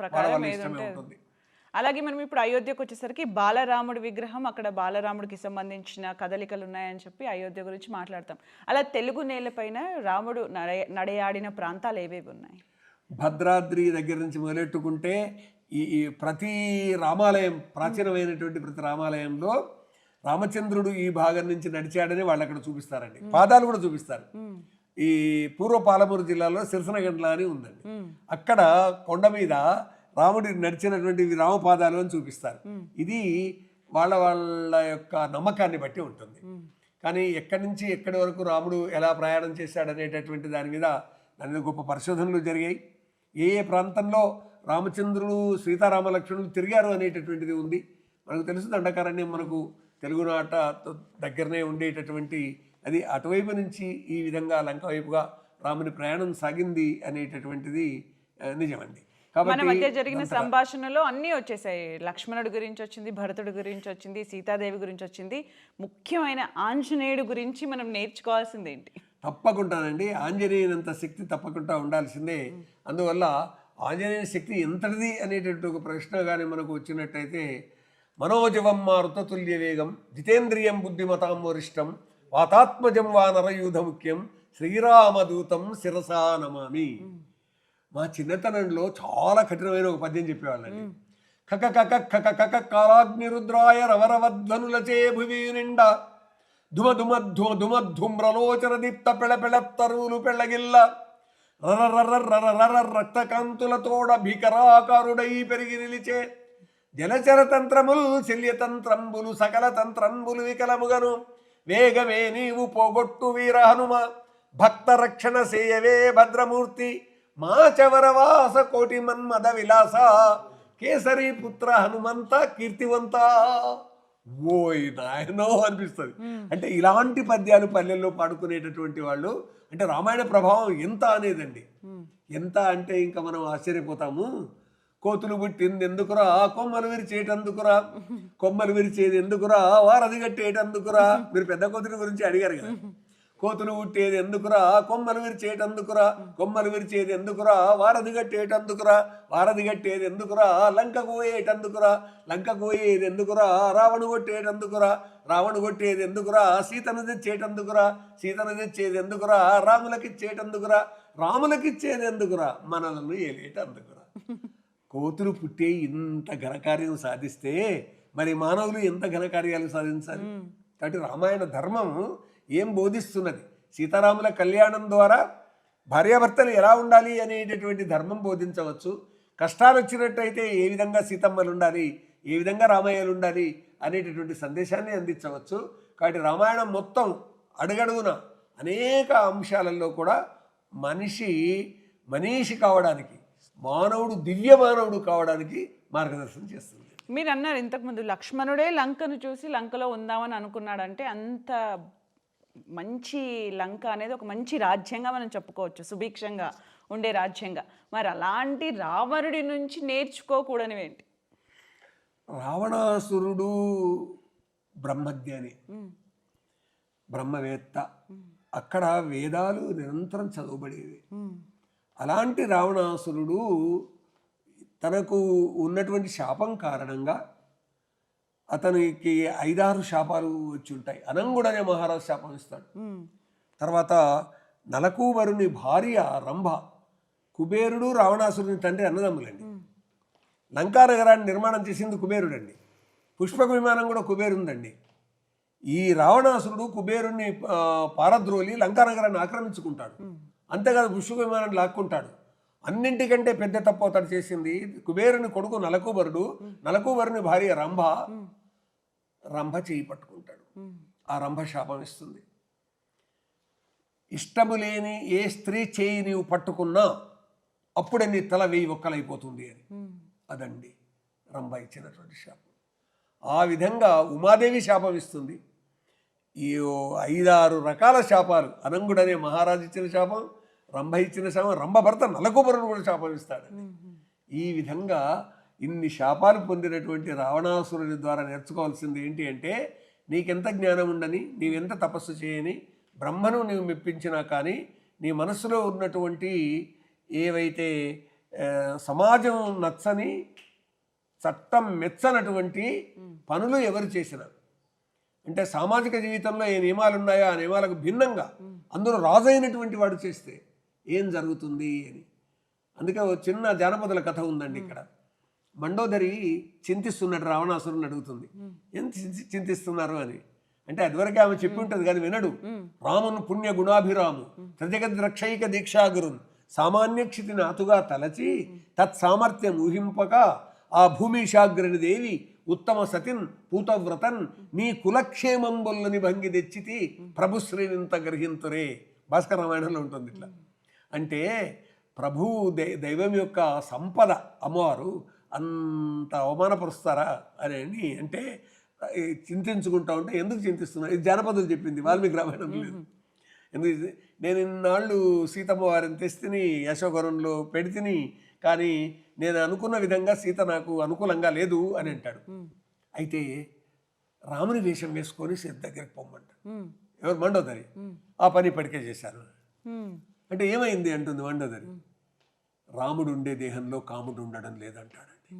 ప్రకారం ఏది ఉంటుంది. అలాగే మనం ఇప్పుడు అయోధ్యకు వచ్చేసరికి బాలరాముడి విగ్రహం అక్కడ బాలరాముడికి సంబంధించిన కదలికలు ఉన్నాయని చెప్పి అయోధ్య గురించి మాట్లాడతాం. అలా తెలుగు నేలపైన రాముడు నడే నడయాడిన ప్రాంతాలు ఏవేవి ఉన్నాయి? భద్రాద్రి దగ్గర నుంచి మొదలెట్టుకుంటే ఈ ప్రతి రామాలయం ప్రాచీనమైనటువంటి ప్రతి రామాలయంలో రామచంద్రుడు ఈ భాగం నుంచి నడిచాడని వాళ్ళు అక్కడ చూపిస్తారండి. పాదాలు కూడా చూపిస్తారు. ఈ పూర్వ పాలమూరు జిల్లాలో సిరసనగండ్ల అని ఉందండి. అక్కడ కొండ మీద రాముడి నడిచినటువంటి రామపాదాలు అని చూపిస్తారు. ఇది వాళ్ళ వాళ్ళ యొక్క నమ్మకాన్ని బట్టి ఉంటుంది. కానీ ఎక్కడి నుంచి ఎక్కడి వరకు రాముడు ఎలా ప్రయాణం చేశాడనేటటువంటి దాని మీద దాని మీద గొప్ప పరిశోధనలు జరిగాయి. ఏ ఏ ప్రాంతంలో రామచంద్రుడు సీతారామ లక్ష్మణులు తిరిగారు అనేటటువంటిది ఉంది. మనకు తెలుసు దండకారణ్యం మనకు తెలుగునాట దగ్గరనే ఉండేటటువంటి అది అటువైపు నుంచి ఈ విధంగా లంక వైపుగా రాముని ప్రయాణం సాగింది అనేటటువంటిది నిజమండి. మన మధ్య జరిగిన సంభాషణలో అన్నీ వచ్చేసాయి. లక్ష్మణుడి గురించి వచ్చింది భరతుడి గురించి వచ్చింది సీతాదేవి గురించి వచ్చింది. ముఖ్యమైన ఆంజనేయుడు గురించి మనం నేర్చుకోవాల్సింది ఏంటి? తప్పకుండానండి. ఆంజనేయునంత శక్తి తప్పకుండా ఉండాల్సిందే. అందువల్ల ఆంజనేయుని శక్తి ఎంతటిది అనేటటువంటి ఒక ప్రశ్న కానీ మనకు వచ్చినట్టయితే మనోజవం మారుతతుల్య వేగం జితేంద్రియం బుద్ధిమతాం వరిష్టం వాతాత్మజం వా నరయూధ ముఖ్యం శ్రీరామదూతం శిరసా నమామి. మా చిన్నతనంలో చాలా కఠినమైన ఒక పద్యం చెప్పేవాళ్ళండి. కక కక కక కక కాలాగ్నిరుద్రాయ రవరవధ్వనులచే భువి నిండా. ధుమ ధుమ ధుమ ధుమ ధుమ్రలోచన దీప్త పెళ పెళ తరువులు పెళ్ళగిల్ల. రర రక్తకాంతులతోడ భీకరాకారుడై పెరిగి నిలిచే. జలచర తంత్రముల్ శల్యతంత్రంబులు సకల తంత్రంబులు వికలముగను. వేగమే నీవు పోగొట్టు వీర హనుమ. భక్త రక్షణ సేయవే భద్రమూర్తి. మాచవరవాస కోటి మన్మద విలాస. కేసరి పుత్ర హనుమంత కీర్తివంత. ఓయ్ నాయనో అనిపిస్తుంది. అంటే ఇలాంటి పద్యాలు పల్లెల్లో పాడుకునేటటువంటి వాళ్ళు అంటే రామాయణ ప్రభావం ఎంత అనేదండి. ఎంత అంటే ఇంకా మనం ఆశ్చర్యపోతాము. కోతులు పుట్టింది ఎందుకురా కొమ్మలు విరిచేటందుకురా? కొమ్మలు విరిచేది ఎందుకురా వారధి కట్టేటందుకురా? మీరు పెద్ద కోతుల గురించి అడిగారు కదా. కోతులు పుట్టేది ఎందుకురా కొమ్మలు విరిచేటందుకురా? కొమ్మలు విరిచేది ఎందుకురా వారధి కట్టేటందుకురా? వారధి కట్టేది ఎందుకురా లంకకు పోయేటందుకురా? లంకకు పోయేది ఎందుకురా రావణు కొట్టేటందుకురా? రావణు కొట్టేది ఎందుకురా సీతను తెచ్చేటందుకురా? సీతను తెచ్చేది ఎందుకురా రాములకి ఇచ్చేటందుకురా ఎందుకురా మనలను ఏలేటందుకురా? కోతులు పుట్టే ఇంత ఘనకార్యం సాధిస్తే మరి మానవులు ఎంత ఘనకార్యాలు సాధించాలి? కాబట్టి రామాయణ ధర్మం ఏం బోధిస్తున్నది? సీతారాముల కళ్యాణం ద్వారా భార్యాభర్తలు ఎలా ఉండాలి అనేటటువంటి ధర్మం బోధించవచ్చు. కష్టాలు వచ్చినట్టయితే ఏ విధంగా సీతమ్మలు ఉండాలి? ఏ విధంగా రామయ్యలు ఉండాలి? అనేటటువంటి సందేశాన్ని అందించవచ్చు. కాబట్టి రామాయణం మొత్తం అడుగడుగున అనేక అంశాలలో కూడా మనిషి మనీషి కావడానికి మానవుడు దివ్య మానవుడు కావడానికి మార్గదర్శనం చేస్తుంది. మీరు అన్నారు ఇంతకుముందు లక్ష్మణుడే లంకను చూసి లంకలో ఉందామని అనుకున్నాడంటే అంత మంచి లంక అనేది ఒక మంచి రాజ్యంగా మనం చెప్పుకోవచ్చు సుభిక్షంగా ఉండే రాజ్యంగా. మరి అలాంటి రావణుడి నుంచి నేర్చుకోకూడనివి ఏంటి? రావణాసురుడు బ్రహ్మజ్ఞాని బ్రహ్మవేత్త. అక్కడ వేదాలు నిరంతరం చదవబడేవి. అలాంటి రావణాసురుడు తనకు ఉన్నటువంటి శాపం కారణంగా అతనికి ఐదారు శాపాలు వచ్చి ఉంటాయి అనంగుడు అనే మహారాజు శాపం ఇస్తాడు. తర్వాత నలకూబరుని భార్య రంభ కుబేరుడు రావణాసురుని తండ్రి అన్నదమ్ములండి. లంకా నగరాన్ని నిర్మాణం చేసింది కుబేరుడండి. పుష్పక విమానం కూడా కుబేరుందండి. ఈ రావణాసురుడు కుబేరుణ్ణి పారద్రోలి లంకా నగరాన్ని ఆక్రమించుకుంటాడు. అంతేకాదు పుష్పక విమానాన్ని లాక్కుంటాడు. అన్నింటికంటే పెద్ద తప్పు అతడు చేసింది కుబేరుని కొడుకు నలకూబరుడు. నలకూబరుని భార్య రంభ. రంభ చేయి పట్టుకుంటాడు. ఆ రంభ శాపం ఇస్తుంది. ఇష్టము లేని ఏ స్త్రీ చేయి నీవు పట్టుకున్నా అప్పుడే నీ తల వెయ్యి ఒక్కలైపోతుంది అని. అదండి రంభ ఇచ్చినటువంటి శాపం. ఆ విధంగా ఉమాదేవి శాపం ఇస్తుంది. ఈ ఐదారు రకాల శాపాలు. అనంగుడనే మహారాజు ఇచ్చిన శాపం రంభ ఇచ్చిన శాపం రంభ భర్త నలకుబరుడు కూడా శాపం ఇస్తాడు. ఈ విధంగా ఇన్ని శాపాలు పొందినటువంటి రావణాసురుని ద్వారా నేర్చుకోవాల్సింది ఏంటి అంటే నీకెంత జ్ఞానం ఉండని నీవెంత తపస్సు చేయని బ్రహ్మను నీవు మెప్పించినా కానీ నీ మనస్సులో ఉన్నటువంటి ఏవైతే సమాజం నచ్చని చట్టం మెచ్చనటువంటి పనులు ఎవరు చేసినా. అంటే సామాజిక జీవితంలో ఏ నియమాలు ఉన్నాయో ఆ నియమాలకు భిన్నంగా అందులో రాజైనటువంటి వాడు చేస్తే ఏం జరుగుతుంది అని. అందుకే ఓ చిన్న జానపదుల కథ ఉందండి ఇక్కడ. మండోదరి చింతిస్తున్నాడు రావణాసురుని అడుగుతుంది. చింతి- చింతిస్తున్నారు? అని. అంటే అదివరకే ఆమె చెప్పి ఉంటుంది కానీ వినడు. రామును పుణ్య గుణాభిరాము త్రిజగద్ రక్షైక దీక్షాగురున్ సామాన్యక్షితిని అతుగా తలచి తత్సామర్థ్యం ఊహింపక ఆ భూమిశాగ్రని దేవి ఉత్తమ సతిన్ పూతవ్రతన్ నీ కులక్షేమంబుల్లని భంగి తెచ్చితి ప్రభుశ్రీనింత గ్రహింతురే. భాస్కర రామాయణంలో ఉంటుంది ఇట్లా. అంటే ప్రభువు దై దైవం యొక్క సంపద అమ్మవారు అంత అవమానపరుస్తారా అని అని అంటే చింతించుకుంటా ఉంటే ఎందుకు చింతిస్తున్నారు? ఇది జానపదులు చెప్పింది వాల్మీకి రామాయణం లేదు. ఎందుకు నేను ఇన్నాళ్ళు సీతమ్మ వారిని తెస్తిని యశోవరంలో పెడితిని కానీ నేను అనుకున్న విధంగా సీత నాకు అనుకూలంగా లేదు అని అంటాడు. అయితే రాముని వేషం వేసుకొని సీత దగ్గరికి పొమ్మంటాడు. ఎవరు మండోదరి? ఆ పని ఇప్పటికే చేశారు. అంటే ఏమైంది అంటుంది మండోదరి రాముడు ఉండే దేహంలో కాముడు ఉండడం లేదంటాడండి.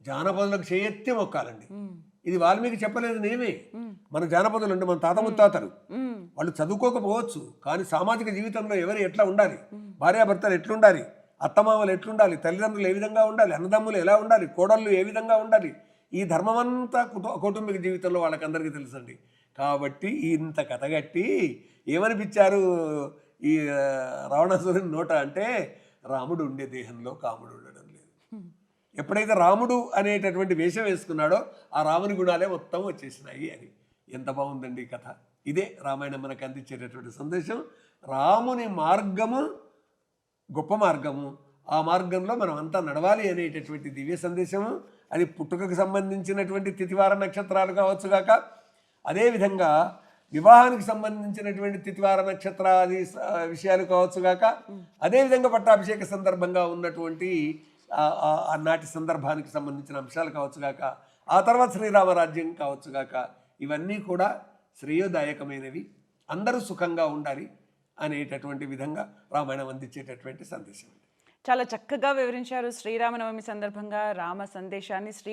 జానపదులకు చేయెత్తి మొక్కాలండి. ఇది వాల్మీకి చెప్పలేదు నేమే. మన జానపదులు అంటే మన తాత ముత్తాతలు. వాళ్ళు చదువుకోకపోవచ్చు కానీ సామాజిక జీవితంలో ఎవరు ఎట్లా ఉండాలి? భార్యాభర్తలు ఎట్లుండాలి? అత్తమామలు ఎట్లుండాలి? తల్లిదండ్రులు ఏ విధంగా ఉండాలి? అన్నదమ్ములు ఎలా ఉండాలి? కోడళ్ళు ఏ విధంగా ఉండాలి? ఈ ధర్మమంతా కుటు కౌటుంబిక జీవితంలో వాళ్ళకందరికీ తెలుసండి. కాబట్టి ఇంత కథగట్టి ఏమనిపించారు? ఈ రావణాసురుని నోట అంటే రాముడు ఉండే దేహంలో కాముడు ఉండడం లేదు. ఎప్పుడైతే రాముడు అనేటటువంటి వేషం వేసుకున్నాడో ఆ రాముని గుణాలే మొత్తం వచ్చేసినాయి అని. ఎంత బాగుందండి ఈ కథ. ఇదే రామాయణం మనకు అందించేటటువంటి సందేశం. రాముని మార్గము గొప్ప మార్గము. ఆ మార్గంలో మనం అంతా నడవాలి అనేటటువంటి దివ్య సందేశము. అది పుట్టుకకు సంబంధించినటువంటి తిథివార నక్షత్రాలు కావచ్చు గాక అదేవిధంగా వివాహానికి సంబంధించినటువంటి తిథివార నక్షత్రాది విషయాలు కావచ్చు గాక అదేవిధంగా పట్టాభిషేక సందర్భంగా ఉన్నటువంటి ఆ- ఆనాటి సందర్భానికి సంబంధించిన అంశాలు కావచ్చు గాక ఆ తర్వాత శ్రీరామరాజ్యం కావచ్చు గాక ఇవన్నీ కూడా శ్రేయోదాయకమైనవి. అందరూ సుఖంగా ఉండాలి అనేటటువంటి విధంగా రామాయణం అందించేటటువంటి సందేశం చాలా చక్కగా వివరించారు. శ్రీరామనవమి సందర్భంగా రామ సందేశాన్ని శ్రీ